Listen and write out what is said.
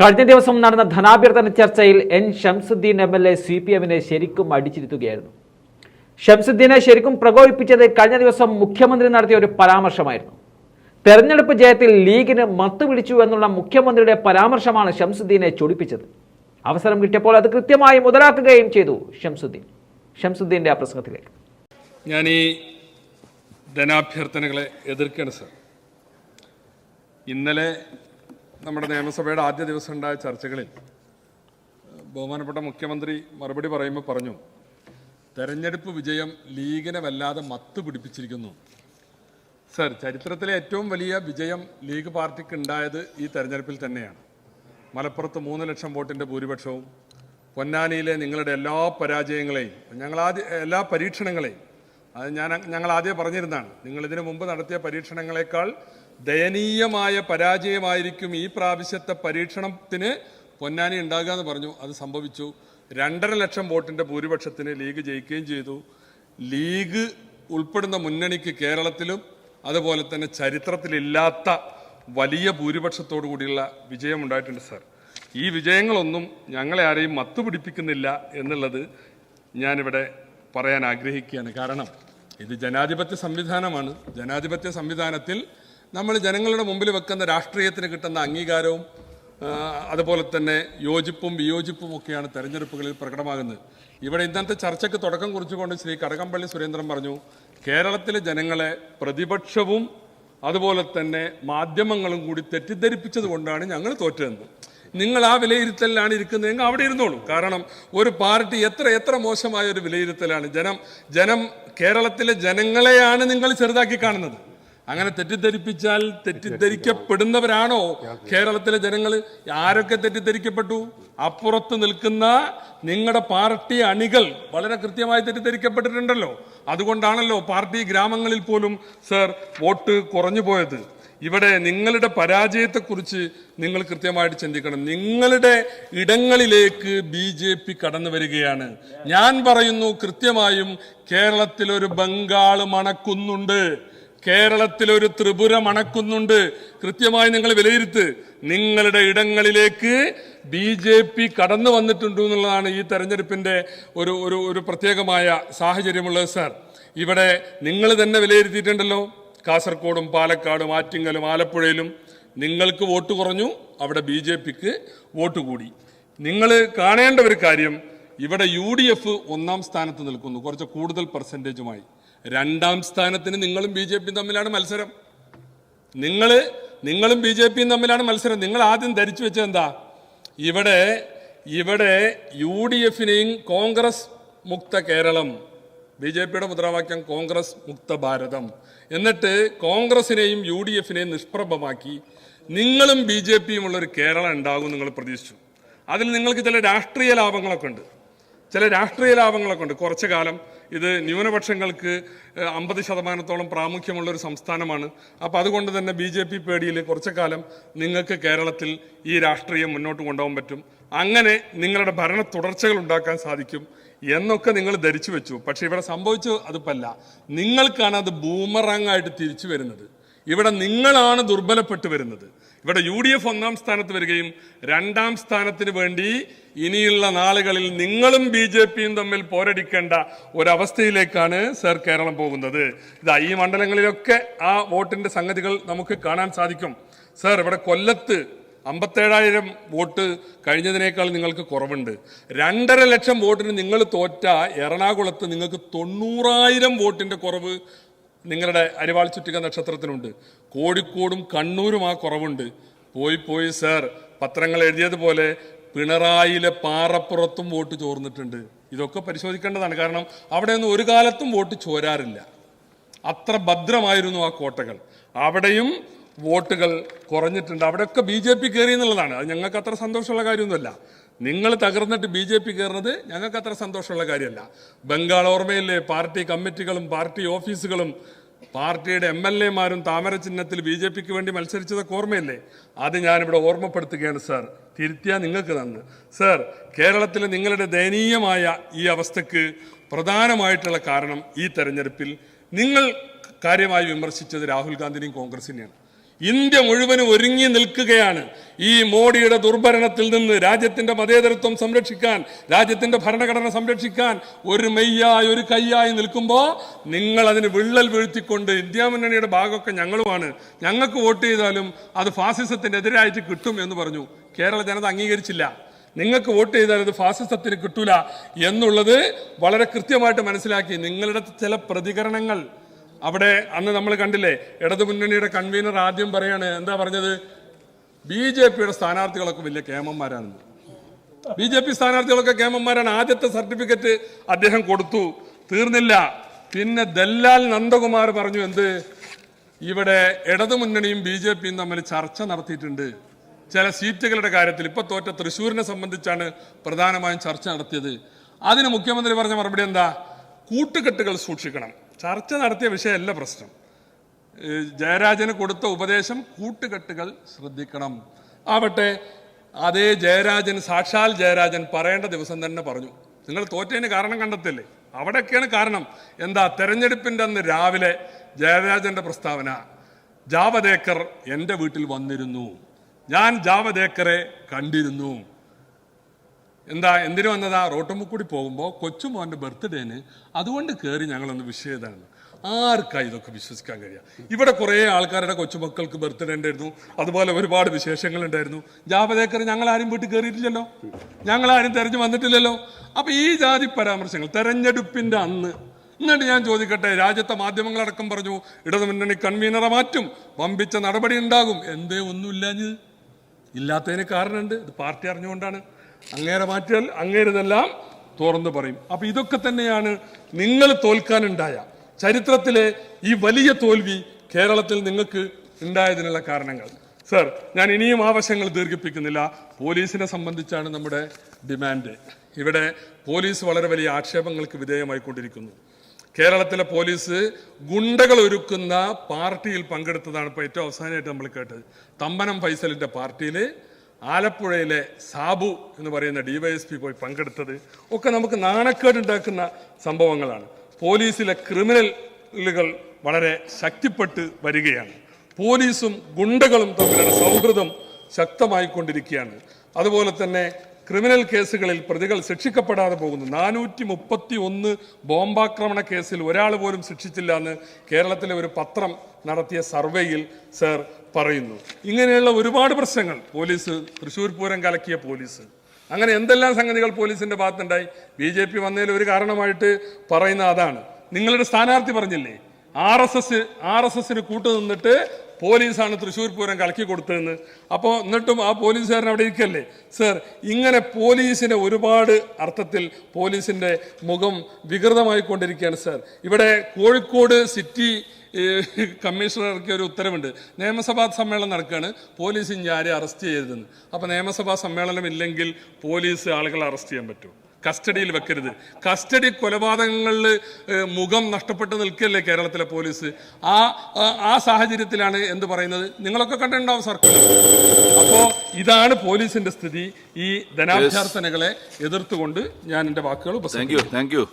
കഴിഞ്ഞ ദിവസം നടന്ന ധനാഭ്യർത്ഥന ചർച്ചയിൽ N Shamsuddin M L A C P എമ്മിനെ ശരിക്കും അടിച്ചിരുത്തുകയായിരുന്നു. ഷംസുദ്ദീനെ ശരിക്കും പ്രകോപിപ്പിച്ചത് കഴിഞ്ഞ ദിവസം മുഖ്യമന്ത്രി നടത്തിയ ഒരു പരാമർശമായിരുന്നു. തെരഞ്ഞെടുപ്പ് ജയത്തിൽ ലീഗിന് മത്ത് പിടിച്ചു എന്നുള്ള മുഖ്യമന്ത്രിയുടെ പരാമർശമാണ് ഷംസുദ്ദീനെ ചൊടിപ്പിച്ചത്. അവസരം കിട്ടിയപ്പോൾ അത് കൃത്യമായി മുതലാക്കുകയും ചെയ്തു ഷംസുദ്ദീൻ ഷംസുദ്ദീന്റെ ആ പ്രസംഗത്തിലേക്ക്. ഞാൻ ഈ ധനാഭ്യർത്ഥനകളെ എതിർക്കണം സർ. ഇന്നലെ നമ്മുടെ നിയമസഭയുടെ ആദ്യ ദിവസം ഉണ്ടായ ചർച്ചകളിൽ ബഹുമാനപ്പെട്ട മുഖ്യമന്ത്രി മറുപടി പറയുമ്പോൾ പറഞ്ഞു തെരഞ്ഞെടുപ്പ് വിജയം ലീഗിനെ വല്ലാതെ മത്ത് പിടിപ്പിച്ചിരിക്കുന്നു. സർ ചരിത്രത്തിലെ ഏറ്റവും വലിയ വിജയം ലീഗ് പാർട്ടിക്ക് ഉണ്ടായത് ഈ തെരഞ്ഞെടുപ്പിൽ തന്നെയാണ്. മലപ്പുറത്ത് മൂന്ന് ലക്ഷം വോട്ടിന്റെ ഭൂരിപക്ഷവും പൊന്നാനിയിലെ നിങ്ങളുടെ എല്ലാ പരാജയങ്ങളെയും ഞങ്ങൾ ആദ്യ എല്ലാ പരീക്ഷണങ്ങളെയും അത് ഞാൻ ഞങ്ങൾ ആദ്യം പറഞ്ഞിരുന്നതാണ് നിങ്ങളിതിനു മുമ്പ് നടത്തിയ പരീക്ഷണങ്ങളെക്കാൾ ദയനീയമായ പരാജയമായിരിക്കും ഈ പ്രാവശ്യത്തെ പരീക്ഷണത്തിന് പൊന്നാനി ഉണ്ടാകുക എന്ന് പറഞ്ഞു. അത് സംഭവിച്ചു. രണ്ടര ലക്ഷം വോട്ടിന്റെ ഭൂരിപക്ഷത്തിന് ലീഗ് ജയിക്കുകയും ചെയ്തു. ലീഗ് ഉൾപ്പെടുന്ന മുന്നണിക്ക് കേരളത്തിലും അതുപോലെ തന്നെ ചരിത്രത്തിലില്ലാത്ത വലിയ ഭൂരിപക്ഷത്തോടു കൂടിയുള്ള വിജയമുണ്ടായിട്ടുണ്ട് സാർ. ഈ വിജയങ്ങളൊന്നും ഞങ്ങളെ ആരെയും മത്തുപിടിപ്പിക്കുന്നില്ല എന്നുള്ളത് ഞാനിവിടെ പറയാൻ ആഗ്രഹിക്കുകയാണ്. കാരണം ഇത് ജനാധിപത്യ സംവിധാനമാണ്. ജനാധിപത്യ സംവിധാനത്തിൽ നമ്മൾ ജനങ്ങളുടെ മുമ്പിൽ വെക്കുന്ന രാഷ്ട്രീയത്തിന് കിട്ടുന്ന അംഗീകാരവും അതുപോലെ തന്നെ യോജിപ്പും വിയോജിപ്പും ഒക്കെയാണ് തെരഞ്ഞെടുപ്പുകളിൽ പ്രകടമാകുന്നത്. ഇവിടെ ഇന്നത്തെ ചർച്ചയ്ക്ക് തുടക്കം കുറിച്ചുകൊണ്ട് ശ്രീ കടകംപള്ളി സുരേന്ദ്രൻ പറഞ്ഞു കേരളത്തിലെ ജനങ്ങളെ പ്രതിപക്ഷവും അതുപോലെ തന്നെ മാധ്യമങ്ങളും കൂടി തെറ്റിദ്ധരിപ്പിച്ചത് കൊണ്ടാണ് ഞങ്ങൾ തോറ്റതെന്ന്. നിങ്ങൾ ആ വിലയിരുത്തലിലാണ് ഇരിക്കുന്നതെങ്കിൽ അവിടെ ഇരുന്നോളൂ. കാരണം ഒരു പാർട്ടി എത്ര എത്ര മോശമായ ഒരു വിലയിരുത്തലാണ്. ജനം ജനം കേരളത്തിലെ ജനങ്ങളെയാണ് നിങ്ങൾ ചെറുതാക്കി കാണുന്നത്. അങ്ങനെ തെറ്റിദ്ധരിപ്പിച്ചാൽ തെറ്റിദ്ധരിക്കപ്പെടുന്നവരാണോ? കേരളത്തിലെ ജനങ്ങൾ ആരൊക്കെ തെറ്റിദ്ധരിക്കപ്പെട്ടു? അപ്പുറത്ത് നിൽക്കുന്ന നിങ്ങളുടെ പാർട്ടി അണികൾ വളരെ കൃത്യമായി തെറ്റിദ്ധരിക്കപ്പെട്ടിട്ടുണ്ടല്ലോ. അതുകൊണ്ടാണല്ലോ പാർട്ടി ഗ്രാമങ്ങളിൽ പോലും സർ വോട്ട് കുറഞ്ഞു പോയത്. ഇവിടെ നിങ്ങളുടെ പരാജയത്തെക്കുറിച്ച് നിങ്ങൾ കൃത്യമായിട്ട് ചിന്തിക്കണം. നിങ്ങളുടെ ഇടങ്ങളിലേക്ക് ബി ജെ പി കടന്നു വരികയാണ്. ഞാൻ പറയുന്നു കൃത്യമായും കേരളത്തിൽ ഒരു ബംഗാൾ മണക്കുന്നുണ്ട്. കേരളത്തിൽ ഒരു ത്രിപുര മണക്കുന്നുണ്ട്. കൃത്യമായി നിങ്ങൾ വിലയിരുത്ത്. നിങ്ങളുടെ ഇടങ്ങളിലേക്ക് ബി ജെ പി കടന്നു വന്നിട്ടുണ്ട് എന്നുള്ളതാണ് ഈ തെരഞ്ഞെടുപ്പിന്റെ ഒരു ഒരു ഒരു പ്രത്യേകമായ സാഹചര്യമുള്ളത് സാർ. ഇവിടെ നിങ്ങൾ തന്നെ വിലയിരുത്തിയിട്ടുണ്ടല്ലോ. കാസർഗോഡും പാലക്കാടും ആറ്റിങ്ങലും ആലപ്പുഴയിലും നിങ്ങൾക്ക് വോട്ട് കുറഞ്ഞു. അവിടെ ബി ജെ പിക്ക് വോട്ട് കൂടി. നിങ്ങൾ കാണേണ്ട ഒരു കാര്യം ഇവിടെ യു ഡി എഫ് ഒന്നാം സ്ഥാനത്ത് നിൽക്കുന്നു. കുറച്ച് കൂടുതൽ പെർസെന്റേജുമായി രണ്ടാം സ്ഥാനത്തിന് നിങ്ങളും ബി ജെ പിയും തമ്മിലാണ് മത്സരം. നിങ്ങൾ നിങ്ങളും ബി ജെ പിയും തമ്മിലാണ് മത്സരം. നിങ്ങൾ ആദ്യം ധരിച്ചു വെച്ചത് എന്താ? ഇവിടെ ഇവിടെ യു ഡി എഫിനെയും കോൺഗ്രസ് മുക്ത കേരളം ബി ജെ പിയുടെ മുദ്രാവാക്യം കോൺഗ്രസ് മുക്ത ഭാരതം. എന്നിട്ട് കോൺഗ്രസിനെയും യു ഡി എഫിനെയും നിഷ്പ്രഭമാക്കി നിങ്ങളും ബി ജെ പിയും ഉള്ളൊരു കേരളം ഉണ്ടാകും നിങ്ങൾ പ്രതീക്ഷിച്ചു. അതിൽ നിങ്ങൾക്ക് ചില രാഷ്ട്രീയ ലാഭങ്ങളൊക്കെ ഉണ്ട്. ചില രാഷ്ട്രീയ ലാഭങ്ങളൊക്കെ ഉണ്ട്. കുറച്ചു കാലം ഇത് ന്യൂനപക്ഷങ്ങൾക്ക് അമ്പത് ശതമാനത്തോളം പ്രാമുഖ്യമുള്ള ഒരു സംസ്ഥാനമാണ്. അപ്പോൾ അതുകൊണ്ട് തന്നെ ബി ജെ പി പേടിയിൽ കുറച്ചു കാലം നിങ്ങൾക്ക് കേരളത്തിൽ ഈ രാഷ്ട്രീയം മുന്നോട്ട് കൊണ്ടുപോകാൻ പറ്റും. അങ്ങനെ നിങ്ങളുടെ ഭരണ തുടർച്ചകൾ ഉണ്ടാക്കാൻ സാധിക്കും എന്നൊക്കെ നിങ്ങൾ ധരിച്ചു വെച്ചു. പക്ഷെ ഇവിടെ സംഭവിച്ചു അതിപ്പല്ല. നിങ്ങൾക്കാണ് അത് ബൂമറാങ് ആയിട്ട് തിരിച്ചു വരുന്നത്. ഇവിടെ നിങ്ങളാണ് ദുർബലപ്പെട്ടു വരുന്നത്. ഇവിടെ യു ഡി എഫ് ഒന്നാം സ്ഥാനത്ത് വരികയും രണ്ടാം സ്ഥാനത്തിന് വേണ്ടി ഇനിയുള്ള നാളുകളിൽ നിങ്ങളും ബി ജെ പിയും തമ്മിൽ പോരടിക്കേണ്ട ഒരവസ്ഥയിലേക്കാണ് സർ കേരളം പോകുന്നത്. ഇതാ ഈ മണ്ഡലങ്ങളിലൊക്കെ ആ വോട്ടിന്റെ സംഗതികൾ നമുക്ക് കാണാൻ സാധിക്കും. സർ ഇവിടെ കൊല്ലത്ത് അമ്പത്തേഴായിരം വോട്ട് കഴിഞ്ഞതിനേക്കാൾ നിങ്ങൾക്ക് കുറവുണ്ട്. രണ്ടര ലക്ഷം വോട്ടിന് നിങ്ങൾ തോറ്റ എറണാകുളത്ത് നിങ്ങൾക്ക് തൊണ്ണൂറായിരം വോട്ടിന്റെ കുറവ് നിങ്ങളുടെ അരിവാൾ ചുറ്റിക നക്ഷത്രത്തിനുണ്ട്. കോഴിക്കോടും കണ്ണൂരും ആ കുറവുണ്ട്. പോയി പോയി സർ പത്രങ്ങൾ എഴുതിയതുപോലെ പിണറായിലെ പാറപ്പുറത്തും വോട്ട് ചോർന്നിട്ടുണ്ട്. ഇതൊക്കെ പരിശോധിക്കേണ്ടതാണ്. കാരണം അവിടെയൊന്നും ഒരു കാലത്തും വോട്ട് ചോരാറില്ല. അത്ര ഭദ്രമായിരുന്നു ആ കോട്ടകൾ. അവിടെയും വോട്ടുകൾ കുറഞ്ഞിട്ടുണ്ട്. അവിടെയൊക്കെ ബി ജെ പി കയറി എന്നുള്ളതാണ്. അത് ഞങ്ങൾക്ക് അത്ര സന്തോഷമുള്ള കാര്യമൊന്നുമല്ല. നിങ്ങൾ തകർന്നിട്ട് ബി ജെ പി കയറുന്നത് ഞങ്ങൾക്ക് അത്ര സന്തോഷമുള്ള കാര്യമല്ല. ബംഗാൾ ഓർമ്മയിലെ പാർട്ടി കമ്മിറ്റികളും പാർട്ടി ഓഫീസുകളും പാർട്ടിയുടെ എം എൽ എമാരും താമര ചിഹ്നത്തിൽ ബി ജെ പിക്ക് വേണ്ടി മത്സരിച്ചതൊക്കെ ഓർമ്മയില്ലേ? അത് ഞാനിവിടെ ഓർമ്മപ്പെടുത്തുകയാണ് സാർ. തിരുത്തിയാൽ നിങ്ങൾക്ക് തന്ന്. സാർ കേരളത്തിലെ നിങ്ങളുടെ ദയനീയമായ ഈ അവസ്ഥക്ക് പ്രധാനമായിട്ടുള്ള കാരണം ഈ തെരഞ്ഞെടുപ്പിൽ നിങ്ങൾ കാര്യമായി വിമർശിച്ചത് രാഹുൽ ഗാന്ധിനെയും കോൺഗ്രസിനെയാണ് ഇന്ത്യ മുഴുവനും ഒരുങ്ങി നിൽക്കുകയാണ്. ഈ മോഡിയുടെ ദുർഭരണത്തിൽ നിന്ന് രാജ്യത്തിന്റെ മതേതരത്വം സംരക്ഷിക്കാൻ രാജ്യത്തിന്റെ ഭരണഘടന സംരക്ഷിക്കാൻ ഒരു മെയ്യായി ഒരു കയ്യായി നിൽക്കുമ്പോൾ നിങ്ങൾ അതിന് വിള്ളൽ വീഴ്ത്തിക്കൊണ്ട് ഇന്ത്യ മുന്നണിയുടെ ഭാഗമൊക്കെ ഞങ്ങളുമാണ്. ഞങ്ങൾക്ക് വോട്ട് ചെയ്താലും അത് ഫാസിസത്തിന്റെ എതിരായിട്ട് കിട്ടും എന്ന് പറഞ്ഞു. കേരള ജനത അംഗീകരിച്ചില്ല. നിങ്ങൾക്ക് വോട്ട് ചെയ്താൽ അത് ഫാസിസത്തിന് കിട്ടൂല എന്നുള്ളത് വളരെ കൃത്യമായിട്ട് മനസ്സിലാക്കി നിങ്ങളുടെ ചില പ്രതികരണങ്ങൾ അവിടെ അന്ന് നമ്മൾ കണ്ടില്ലേ ഇടതുമുന്നണിയുടെ കൺവീനർ ആദ്യം പറയാണ് എന്താ പറഞ്ഞത്? ബി ജെ പിയുടെ സ്ഥാനാർത്ഥികളൊക്കെ വലിയ കേമന്മാരാണ്. ബി ജെ പി സ്ഥാനാർത്ഥികളൊക്കെ കേമന്മാരാണ്. ആദ്യത്തെ സർട്ടിഫിക്കറ്റ് അദ്ദേഹം കൊടുത്തു. തീർന്നില്ല. പിന്നെ ദല്ലാൽ നന്ദകുമാർ പറഞ്ഞു എന്ത്? ഇവിടെ ഇടതുമുന്നണിയും ബി ജെ പിയും തമ്മിൽ ചർച്ച നടത്തിയിട്ടുണ്ട്. ചില സീറ്റുകളുടെ കാര്യത്തിൽ. ഇപ്പൊ തോറ്റ തൃശ്ശൂരിനെ സംബന്ധിച്ചാണ് പ്രധാനമായും ചർച്ച നടത്തിയത്. അതിന് മുഖ്യമന്ത്രി പറഞ്ഞ മറുപടി എന്താ? കൂട്ടുകെട്ടുകൾ സൂക്ഷിക്കണം. ചർച്ച നടത്തിയ വിഷയമല്ല പ്രശ്നം. ജയരാജന് കൊടുത്ത ഉപദേശം കൂട്ടുകെട്ടുകൾ ശ്രദ്ധിക്കണം. ആവട്ടെ അതേ ജയരാജൻ സാക്ഷാൽ ജയരാജൻ പറയേണ്ട ദിവസം തന്നെ പറഞ്ഞു. നിങ്ങൾ തോറ്റതിന് കാരണം കണ്ടെത്തില്ലേ? അവിടെയൊക്കെയാണ് കാരണം. എന്താ തെരഞ്ഞെടുപ്പിന്റെ അന്ന് രാവിലെ ജയരാജന്റെ പ്രസ്താവന. ജാവദേക്കർ എന്റെ വീട്ടിൽ വന്നിരുന്നു. ഞാൻ ജാവദേക്കറെ കണ്ടിരുന്നു. എന്താ എന്തിനു വന്നതാ? റോട്ടുമുക്കൂടി പോകുമ്പോൾ കൊച്ചുമോന്റെ ബർത്ത്ഡേന് അതുകൊണ്ട് കയറി ഞങ്ങളൊന്ന് വിഷ് ചെയ്താണ് ആർക്കാ ഇതൊക്കെ വിശ്വസിക്കാൻ കഴിയുക ഇവിടെ കുറേ ആൾക്കാരുടെ കൊച്ചുമക്കൾക്ക് ബർത്ത്ഡേ ഉണ്ടായിരുന്നു. അതുപോലെ ഒരുപാട് വിശേഷങ്ങൾ ഉണ്ടായിരുന്നു. ജാവദേക്കർ ഞങ്ങൾ ആരും വീട്ടിൽ കയറിയിട്ടില്ലല്ലോ ഞങ്ങൾ ആരും തെരഞ്ഞു വന്നിട്ടില്ലല്ലോ. അപ്പൊ ഈ ജാതി പരാമർശങ്ങൾ തെരഞ്ഞെടുപ്പിന്റെ അന്ന് എന്നിട്ട് ഞാൻ ചോദിക്കട്ടെ രാജ്യത്തെ മാധ്യമങ്ങളടക്കം പറഞ്ഞു ഇടതുമുന്നണി കൺവീനറെ മാറ്റും വമ്പിച്ച നടപടി ഉണ്ടാകും. എന്തേ ഒന്നുമില്ലാഞ്ഞത് ഇല്ലാത്തതിന് കാരണമുണ്ട്. ഇത് പാർട്ടി അറിഞ്ഞുകൊണ്ടാണ്. അങ്ങേരെ മാറ്റിയാൽ അങ്ങേരിതെല്ലാം തുറന്നു പറയും. അപ്പൊ ഇതൊക്കെ തന്നെയാണ് നിങ്ങൾ തോൽക്കാനുണ്ടായ ചരിത്രത്തിലെ ഈ വലിയ തോൽവി കേരളത്തിൽ നിങ്ങൾക്ക് ഉണ്ടായതിനുള്ള കാരണങ്ങൾ. സർ ഞാൻ ഇനിയും ആവശ്യങ്ങൾ ദീർഘിപ്പിക്കുന്നില്ല. പോലീസിനെ സംബന്ധിച്ചാണ് നമ്മുടെ ഡിമാൻഡ്. ഇവിടെ പോലീസ് വളരെ വലിയ ആക്ഷേപങ്ങൾക്ക് വിധേയമായിക്കൊണ്ടിരിക്കുന്നു. കേരളത്തിലെ പോലീസ് ഗുണ്ടകൾ ഒരുക്കുന്ന പാർട്ടിയിൽ പങ്കെടുത്തതാണ് ഇപ്പോൾ ഏറ്റവും അവസാനമായിട്ട് നമ്മൾ കേട്ടത്. തമ്പനം ഫൈസലിന്റെ പാർട്ടിയിൽ ആലപ്പുഴയിലെ സാബു എന്ന് പറയുന്ന ഡിവൈഎസ്പി പോയി പങ്കെടുത്തത് ഒക്കെ നമുക്ക് നാണക്കേടുണ്ടാക്കുന്ന സംഭവങ്ങളാണ്. പോലീസിലെ ക്രിമിനലുകൾ വളരെ ശക്തിപ്പെട്ട് വരികയാണ്. പോലീസും ഗുണ്ടകളും തമ്മിലുള്ള സൗഹൃദം ശക്തമായിക്കൊണ്ടിരിക്കുകയാണ്. അതുപോലെ തന്നെ ക്രിമിനൽ കേസുകളിൽ പ്രതികൾ ശിക്ഷിക്കപ്പെടാതെ പോകുന്നു. നാനൂറ്റി മുപ്പത്തി ഒന്ന് ബോംബാക്രമണ കേസിൽ ഒരാൾ പോലും ശിക്ഷിച്ചില്ല എന്ന് കേരളത്തിലെ ഒരു പത്രം നടത്തിയ സർവേയിൽ സർ പറയുന്നു. ഇങ്ങനെയുള്ള ഒരുപാട് പ്രശ്നങ്ങൾ. പോലീസ് തൃശ്ശൂർ പൂരം കലക്കിയ പോലീസ്. അങ്ങനെ എന്തെല്ലാം സംഗതികൾ പോലീസിന്റെ ഭാഗത്തുണ്ടായി? ബി ജെ പി വന്നതിൽ ഒരു കാരണമായിട്ട് പറയുന്ന അതാണ്. നിങ്ങളുടെ സ്ഥാനാർത്ഥി പറഞ്ഞില്ലേ? R S S R S എസിന് കൂട്ടുനിന്നിട്ട് പോലീസാണ് തൃശ്ശൂർ പൂരം കളക്കി കൊടുത്തതെന്ന്. അപ്പോൾ എന്നിട്ടും ആ പോലീസുകാരൻ അവിടെ ഇരിക്കല്ലേ? സർ ഇങ്ങനെ പോലീസിനെ ഒരുപാട് അർത്ഥത്തിൽ പോലീസിന്റെ മുഖം വികൃതമായി കൊണ്ടിരിക്കുകയാണ് സർ. ഇവിടെ കോഴിക്കോട് സിറ്റി കമ്മീഷണർ ഇറക്കിയ ഒരു ഉത്തരവുണ്ട്. നിയമസഭാ സമ്മേളനം നടക്കുകയാണ്. പോലീസ് ഇനി അറസ്റ്റ് ചെയ്യരുതെന്ന്. അപ്പോൾ നിയമസഭാ സമ്മേളനം ഇല്ലെങ്കിൽ പോലീസ് ആളുകളെ അറസ്റ്റ് ചെയ്യാൻ പറ്റും കസ്റ്റഡിയിൽ വെക്കരുത്. കസ്റ്റഡി കൊലപാതകങ്ങളിൽ മുഖം നഷ്ടപ്പെട്ട് നിൽക്കല്ലേ കേരളത്തിലെ പോലീസ്? ആ ആ- സാഹചര്യത്തിലാണ് എന്ത് പറയുന്നത്? നിങ്ങളൊക്കെ കണ്ടിട്ടുണ്ടാവും സർക്കാർ അപ്പോൾ ഇതാണ് പോലീസിന്റെ സ്ഥിതി. ഈ ധനാഭ്യർത്ഥനകളെ എതിർത്തുകൊണ്ട് ഞാൻ എന്റെ വാക്കുകൾ യു